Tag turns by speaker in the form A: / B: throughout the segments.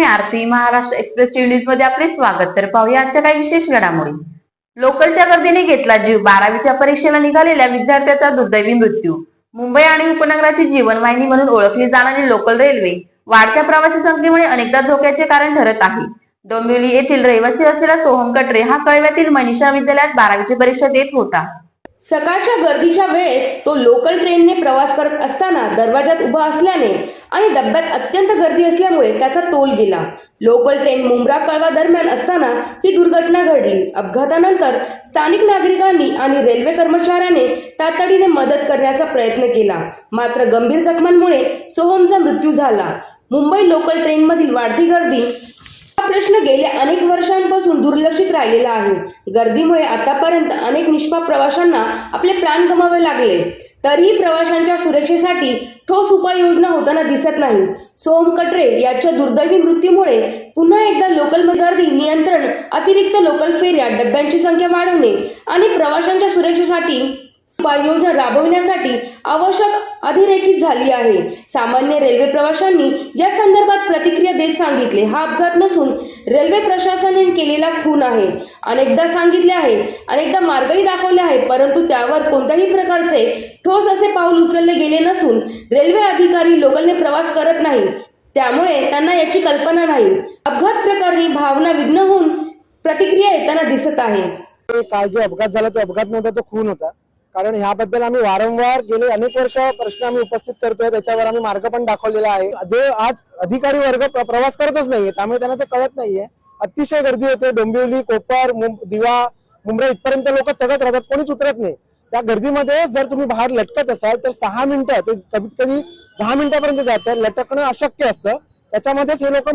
A: मी Aarti Maharashtra express न्यूजमध्ये आपले स्वागत. तर पाहूया आजच्या काही विशेष घडामोडी. लोकलच्या गर्दीने घेतला जीव. बारावीच्या परीक्षेला निघालेल्या विद्यार्थ्याचा दुर्दैवी मृत्यू. मुंबई आणि उपनगराची जीवनवाहिनी म्हणून ओळखली जाणारी लोकल रेल्वे वाढत्या प्रवासी संख्येमुळे अनेकदा धोक्याचे कारण ठरत आहे. डोंबिवली येथील रहिवासी असलेला सोहम कटरे हा कळव्यातील मनीषा विद्यालयात बारावीची परीक्षा देत होता.
B: सकाळच्या गर्दीच्या वेळेत तो लोकल ट्रेनने प्रवास करत असताना दरवाजात उभा असल्याने आणि डब्यात अत्यंत गर्दी असल्यामुळे त्याचा तोल गेला. लोकल ट्रेन मुंब्रा कळवा दरम्यान असताना ही दुर्घटना घडली. अपघातानंतर स्थानिक नागरिकांनी आणि रेल्वे कर्मचाऱ्याने तातडीने मदत करण्याचा प्रयत्न केला. मात्र गंभीर जखमांमुळे सोहमचा मृत्यू झाला. मुंबई लोकल ट्रेनमधील वाढती गर्दी प्रश्न गेल्या अनेक वर्षांपासून दुर्लक्षित राहिलेला आहे. गर्दीमुळे आतापर्यंत अनेक निष्पाप प्रवाशांना आपले प्राण गमावे लागले. तरीही प्रवाशांच्या सुरक्षेसाठी ठोस उपाययोजना होताना दिसत नाही. सोम कटरे याच्या दुर्दैवी मृत्यूमुळे पुन्हा एकदा लोकल गर्दी नियंत्रण अतिरिक्त लोकल फेऱ्या डब्यांची संख्या वाढवणे आणि प्रवाशांच्या सुरक्षेसाठी उपाययोजना राबविण्यासाठी आवश्यक अधिरेखित झाली आहे. सामान्य रेल्वे प्रवाशांनी या संदर्भात प्रतिक्रिया सांगितले. हा अपघात नसून रेल्वे प्रशासनाने केलेला खून आहे. अनेकदा सांगितले आहे अनेकदा मार्गही दाखवले आहे परंतु त्यावर कोणत्याही प्रकारचे ठोस असे पाऊल उचलले गेले नसून रेल्वे अधिकारी लोकलने प्रवास करत नाही त्यामुळे त्यांना याची कल्पना नाही. अपघात प्रकरणी भावना विघ्न होऊन प्रतिक्रिया येताना दिसत आहे.
C: काल जो अपघात झाला तो अपघात नव्हता तो खून होता. कारण ह्याबद्दल आम्ही वारंवार गेले अनेक वर्ष प्रश्न आम्ही उपस्थित करतोय त्याच्यावर आम्ही मार्ग पण दाखवलेला आहे. जे आज अधिकारी वर्ग प्रवास करतच नाहीये त्यामुळे त्यांना ते कळत नाहीये. अतिशय गर्दी होते डोंबिवली कोपर दिवा मुंबई इथपर्यंत लोक चढत राहतात कोणीच उतरत नाही. त्या गर्दीमध्ये जर तुम्ही बाहेर लटकत असाल तर सहा मिनिटं ते कमीत कधी दहा मिनिटापर्यंत जातात लटकणं अशक्य असतं. त्याच्यामध्येच हे लोक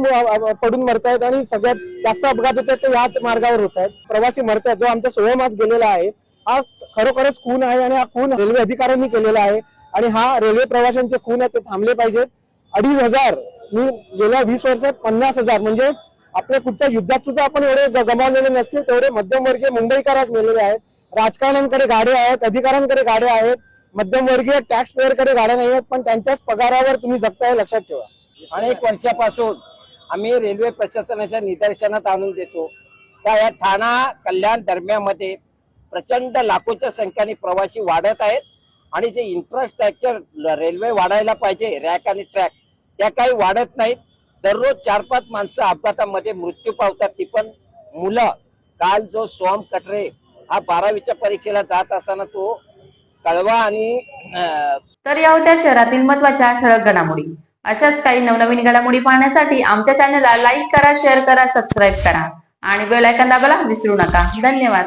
C: पडून मरतायत आणि सगळ्यात जास्त अपघात होतात ते याच मार्गावर होत आहेत प्रवासी आहेत जो आमचा सोहम आज गेलेला आहे हा खरोखरच खून आहे आणि हा खून रेल्वे अधिकाऱ्यांनी केलेला आहे. आणि हा रेल्वे प्रवाशांचे खून आहे ते थांबले पाहिजेत. अडीच हजार मी गेल्या वीस वर्षात पन्नास हजार म्हणजे आपल्या कुठच्या युद्धात सुद्धा आपण एवढे गमावलेले नसतील तेवढे मध्यमवर्गीय मुंबईकर मेलेले आहेत. राजकारण्यांकडे गाड्या आहेत अधिकाऱ्यांकडे गाड्या आहेत. मध्यमवर्गीय टॅक्स पेअरकडे गाड्या नाही आहेत पण त्यांच्याच पगारावर तुम्ही जगताय लक्षात ठेवा.
D: अनेक वर्षापासून आम्ही रेल्वे प्रशासनाच्या निदर्शनात आणून देतो. त्या या ठाणा कल्याण दरम्यानमध्ये प्रचंड लाखोच्या संख्येने प्रवासी वाढत आहेत आणि जे इन्फ्रास्ट्रक्चर रेल्वे वाढायला पाहिजे रॅक आणि ट्रॅक त्या काही वाढत नाहीत. दररोज चार पाच माणसं अपघातामध्ये मृत्यू पावतात. ती पण मुलं. काल जो सोम कटरे हा बारावीच्या परीक्षेला जात असताना तो कळवा आणि
A: तर या होत्या शहरातील महत्त्वाच्या ठळक घडामोडी. अशाच काही नवनवीन घडामोडी पाहण्यासाठी आमच्या चॅनलला लाईक करा शेअर करा सबस्क्राईब करा. आणि बेल आयकॉन दाबायला विसरू नका. धन्यवाद.